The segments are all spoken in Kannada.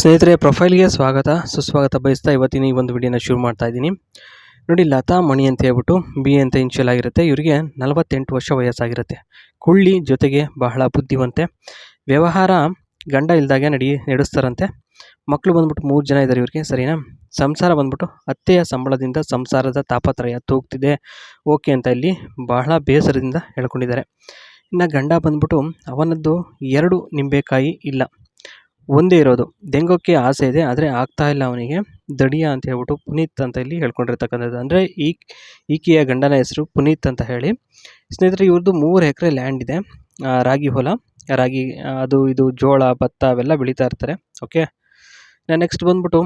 ಸ್ನೇಹಿತರೆ, ಪ್ರೊಫೈಲ್ಗೆ ಸ್ವಾಗತ. ಸುಸ್ವಾಗತ ಬಯಸ್ತಾ ಇವತ್ತಿನ ಈ ಒಂದು ವಿಡಿಯೋನ ಶುರು ಮಾಡ್ತಾ ಇದ್ದೀನಿ. ನೋಡಿ, ಲತಾ ಮಣಿ ಅಂತ ಹೇಳ್ಬಿಟ್ಟು ಬಿ ಅಂತ ಇನ್ಶಿಯಲ್ ಆಗಿರುತ್ತೆ. ಇವರಿಗೆ ನಲವತ್ತೆಂಟು ವರ್ಷ ವಯಸ್ಸಾಗಿರುತ್ತೆ. ಕುಳ್ಳಿ ಜೊತೆಗೆ ಬಹಳ ಬುದ್ಧಿವಂತೆ. ವ್ಯವಹಾರ ಗಂಡ ಇಲ್ದಾಗೆ ನಡಿ, ನಡೆಸ್ತಾರಂತೆ. ಮಕ್ಕಳು ಬಂದ್ಬಿಟ್ಟು ಮೂರು ಜನ ಇದ್ದಾರೆ ಇವ್ರಿಗೆ. ಸರಿನಾ? ಸಂಸಾರ ಬಂದ್ಬಿಟ್ಟು ಅತ್ತೆಯ ಸಂಬಳದಿಂದ ಸಂಸಾರದ ತಾಪತ್ರಯ ತೂಗ್ತಿದೆ. ಓಕೆ ಅಂತ ಇಲ್ಲಿ ಬಹಳ ಬೇಸರದಿಂದ ಹೇಳ್ಕೊಂಡಿದ್ದಾರೆ. ಇನ್ನು ಗಂಡ ಬಂದ್ಬಿಟ್ಟು ಅವನದ್ದು ಎರಡು ನಿಂಬೆಕಾಯಿ ಇಲ್ಲ. ಒಂದೇ ಇರೋದು. ದೆಂಗೋಕ್ಕೆ ಆಸೆ ಇದೆ, ಆದರೆ ಆಗ್ತಾ ಇಲ್ಲ ಅವನಿಗೆ. ದಡಿಯ ಅಂತ ಹೇಳ್ಬಿಟ್ಟು ಪುನೀತ್ ಅಂತ ಇಲ್ಲಿ ಹೇಳ್ಕೊಂಡಿರ್ತಕ್ಕಂಥದ್ದು. ಅಂದರೆ ಈ ಈಕೆಯ ಗಂಡನ ಹೆಸರು ಪುನೀತ್ ಅಂತ ಹೇಳಿ. ಸ್ನೇಹಿತರೆ ಇವ್ರದ್ದು ಮೂರು ಎಕರೆ ಲ್ಯಾಂಡ್ ಇದೆ. ರಾಗಿ ಹೊಲ, ರಾಗಿ, ಅದು ಇದು ಜೋಳ, ಭತ್ತ ಅವೆಲ್ಲ ಬೆಳೀತಾ ಇರ್ತಾರೆ. ಓಕೆ? ನೆಕ್ಸ್ಟ್ ಬಂದ್ಬಿಟ್ಟು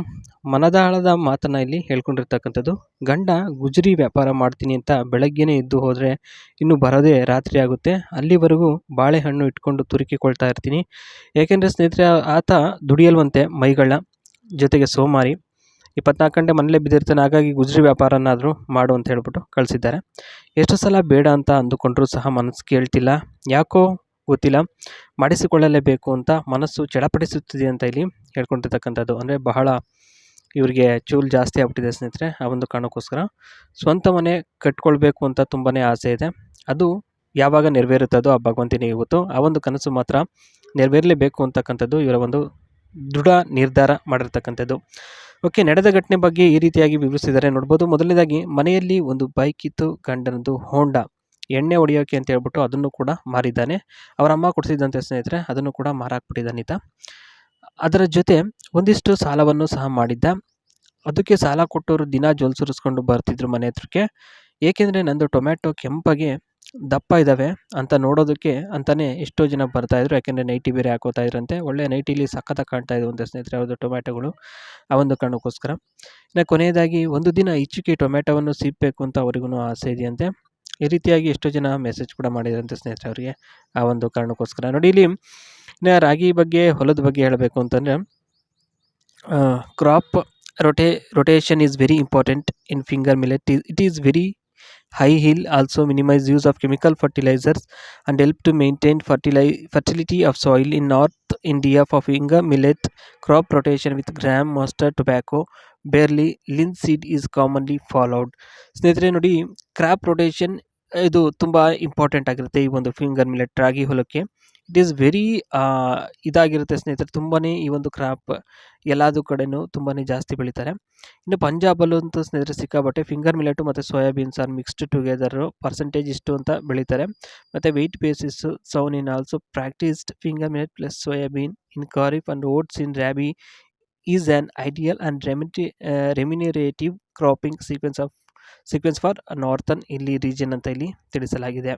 ಮನದಾಳದ ಮಾತನ್ನ ಇಲ್ಲಿ ಹೇಳ್ಕೊಂಡಿರ್ತಕ್ಕಂಥದ್ದು. ಗಂಡ, ಗುಜರಿ ವ್ಯಾಪಾರ ಮಾಡ್ತೀನಿ ಅಂತ ಬೆಳಗ್ಗೆನೇ ಎದ್ದು ಹೋದರೆ ಇನ್ನು ಬರೋದೇ ರಾತ್ರಿ ಆಗುತ್ತೆ. ಅಲ್ಲಿವರೆಗೂ ಬಾಳೆಹಣ್ಣು ಇಟ್ಕೊಂಡು ತುರುಕಿಕೊಳ್ತಾ ಇರ್ತೀನಿ. ಏಕೆಂದರೆ ಸ್ನೇಹಿತರೆ, ಆತ ದುಡಿಯಲ್ವಂತೆ ಮೈಗಳ ಜೊತೆಗೆ ಸೋಮಾರಿ. ಇಪ್ಪತ್ನಾಲ್ಕು ಗಂಟೆ ಮನೇಲೇ ಬಿದ್ದಿರ್ತಾನೆ, ಹಾಗಾಗಿ ಗುಜರಿ ವ್ಯಾಪಾರನಾದರೂ ಮಾಡು ಅಂತ ಹೇಳ್ಬಿಟ್ಟು ಕಳಿಸಿದ್ದಾರೆ. ಎಷ್ಟು ಸಲ ಬೇಡ ಅಂತ ಅಂದುಕೊಂಡರೂ ಸಹ ಮನಸ್ಸು ಕೇಳ್ತಿಲ್ಲ. ಯಾಕೋ ಗೊತ್ತಿಲ್ಲ. ಮಾಡಿಸಿಕೊಳ್ಳಲೇಬೇಕು ಅಂತ ಮನಸ್ಸು ಚಡಪಡಿಸುತ್ತಿದೆ ಅಂತ ಇಲ್ಲಿ ಹೇಳ್ಕೊಂಡಿರ್ತಕ್ಕಂಥದ್ದು. ಅಂದರೆ ಬಹಳ ಇವರಿಗೆ ಚೂಲ್ ಜಾಸ್ತಿ ಆಗ್ಬಿಟ್ಟಿದೆ ಸ್ನೇಹಿತರೆ, ಆ ಒಂದು ಕಾರಣಕ್ಕೋಸ್ಕರ. ಸ್ವಂತ ಮನೆ ಕಟ್ಕೊಳ್ಬೇಕು ಅಂತ ತುಂಬಾ ಆಸೆ ಇದೆ. ಅದು ಯಾವಾಗ ನೆರವೇರುತ್ತದೋ ಆ ಭಗವಂತನಿಗೆ ಗೊತ್ತು. ಆ ಒಂದು ಕನಸು ಮಾತ್ರ ನೆರವೇರಲೇಬೇಕು ಅಂತಕ್ಕಂಥದ್ದು ಇವರ ಒಂದು ದೃಢ ನಿರ್ಧಾರ ಮಾಡಿರ್ತಕ್ಕಂಥದ್ದು. ಓಕೆ, ನಡೆದ ಘಟನೆ ಬಗ್ಗೆ ಈ ರೀತಿಯಾಗಿ ವಿವರಿಸಿದ್ದಾರೆ ನೋಡ್ಬೋದು. ಮೊದಲನೇದಾಗಿ, ಮನೆಯಲ್ಲಿ ಒಂದು ಬೈಕ್ ಇತ್ತು. ಗಂಡನದು ಹೋಂಡಾ ಎಣ್ಣೆ ಹೊಡೆಯೋಕೆ ಅಂತ ಹೇಳ್ಬಿಟ್ಟು ಅದನ್ನು ಕೂಡ ಮಾರಿದ್ದಾನೆ. ಅವರ ಅಮ್ಮ ಕೊಡಿಸಿದ್ದಂತೆ ಸ್ನೇಹಿತರೆ, ಅದನ್ನು ಕೂಡ ಮಾರಾಕ್ಬಿಟ್ಟಿದ್ದಾನೆ ಈತ. ಅದರ ಜೊತೆ ಒಂದಿಷ್ಟು ಸಾಲವನ್ನು ಸಹ ಮಾಡಿದ್ದ. ಅದಕ್ಕೆ ಸಾಲ ಕೊಟ್ಟವರು ದಿನ ಜೊಲ್ಸುರಿಸ್ಕೊಂಡು ಬರ್ತಿದ್ರು ಮನೆ ಹತ್ರಕ್ಕೆ. ಏಕೆಂದರೆ ನಂದು ಟೊಮ್ಯಾಟೊ ಕೆಂಪಗೆ ದಪ್ಪ ಇದ್ದಾವೆ ಅಂತ ನೋಡೋದಕ್ಕೆ ಅಂತಲೇ ಎಷ್ಟೋ ಜನ ಬರ್ತಾಯಿದ್ರು ಯಾಕೆಂದರೆ ನೈಟಿ ಬೇರೆ ಹಾಕೋತಾ ಇದ್ರಂತೆ. ಒಳ್ಳೆ ನೈಟಿಲಿ ಸಖತ್ತಾಗಿ ಕಾಣ್ತಾ ಇದ್ವು ಸ್ನೇಹಿತರೆ, ಅವ್ರದ್ದು ಟೊಮ್ಯಾಟೊಗಳು. ಆ ಒಂದು ಕಾರಣಕ್ಕೋಸ್ಕರ. ಇನ್ನು ಕೊನೆಯದಾಗಿ ಒಂದು ದಿನ ಇಚ್ಚಿಕೆ ಟೊಮ್ಯಾಟೊವನ್ನು ಸಿಪ್ಪಬೇಕು ಅಂತ ಅವರಿಗೂ ಆಸೆ ಇದೆಯಂತೆ. ಈ ರೀತಿಯಾಗಿ ಎಷ್ಟೋ ಜನ ಮೆಸೇಜ್ ಕೂಡ ಮಾಡಿದ್ರಂತೆ ಸ್ನೇಹಿತರೆ ಅವರಿಗೆ ಆ ಒಂದು ಕಾರಣಕ್ಕೋಸ್ಕರ. ನೋಡಿ ಇಲ್ಲಿ, ಇನ್ನು ರಾಗಿ ಬಗ್ಗೆ, ಹೊಲದ ಬಗ್ಗೆ ಹೇಳಬೇಕು ಅಂತಂದರೆ crop rota rotation is very important in finger millet it is very high yield also minimise use of chemical fertilisers and help to maintain fertili fertility of soil in North India for finger millet crop rotation with gram mustard tobacco barley linseed is commonly followed ಸ್ನೇಹಿತರೆ ನೋಡಿ ಕ್ರಾಪ್ ರೊಟೇಷನ್ ಇದು ತುಂಬ ಇಂಪಾರ್ಟೆಂಟ್ ಆಗಿರುತ್ತೆ ಈ ಒಂದು ಫಿಂಗರ್ ಮಿಲೆಟ್ ರಾಗಿ ಹೊಲಕ್ಕೆ ಇಟ್ ಈಸ್ ವೆರಿ ಇದಾಗಿರುತ್ತೆ ಸ್ನೇಹಿತರೆ. ತುಂಬಾ ಈ ಒಂದು ಕ್ರಾಪ್ ಎಲ್ಲದೂ ಕಡೆನೂ ತುಂಬಾ ಜಾಸ್ತಿ ಬೆಳೀತಾರೆ. ಇನ್ನು ಪಂಜಾಬಲ್ಲೂ ಸ್ನೇಹಿತರೆ ಸಿಕ್ಕಾಬಟ್ಟೆ ಫಿಂಗರ್ ಮಿಲೆಟು ಮತ್ತು soybeans are mixed together percentage ಇಷ್ಟು ಅಂತ ಬೆಳೀತಾರೆ. ಮತ್ತು weight basis sown in also practised finger millet plus soybean in kharif and oats in rabi is an ideal and remi remunerative cropping sequence of sequence for northern hill region ಅಂತ ಇಲ್ಲಿ ತಿಳಿಸಲಾಗಿದೆ.